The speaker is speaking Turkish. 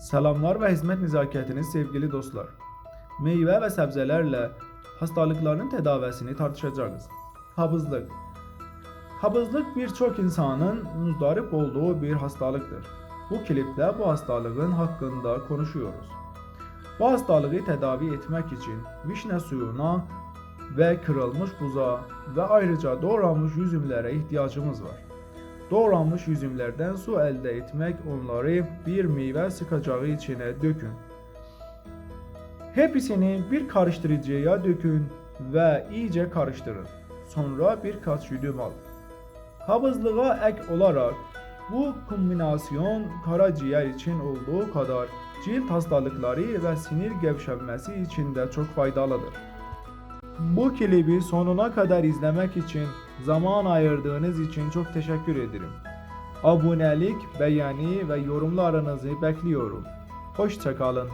Selamlar ve hizmet nezaketiniz sevgili dostlar. Meyve ve sebzelerle hastalıkların tedavisini tartışacağız. Kabızlık Kabızlık birçok insanın muzdarip olduğu bir hastalıktır. Bu klipte bu hastalığın hakkında konuşuyoruz. Bu hastalığı tedavi etmek için vişne suyuna ve kırılmış buza ve ayrıca doğranmış üzümlere ihtiyacımız var. Doğranmış üzümlerden su elde etmek onları bir meyve sıkacağı içine dökün. Hepsini bir karıştırıcıya dökün ve iyice karıştırın. Sonra birkaç yudum al. Kabızlığa ek olarak bu kombinasyon karaciğer için olduğu kadar cilt hastalıkları ve sinir gevşemesi için de çok faydalıdır. Bu klibi sonuna kadar izlemek için zaman ayırdığınız için çok teşekkür ederim. Abonelik, beğeni ve yorumlarınızı bekliyorum. Hoşçakalın.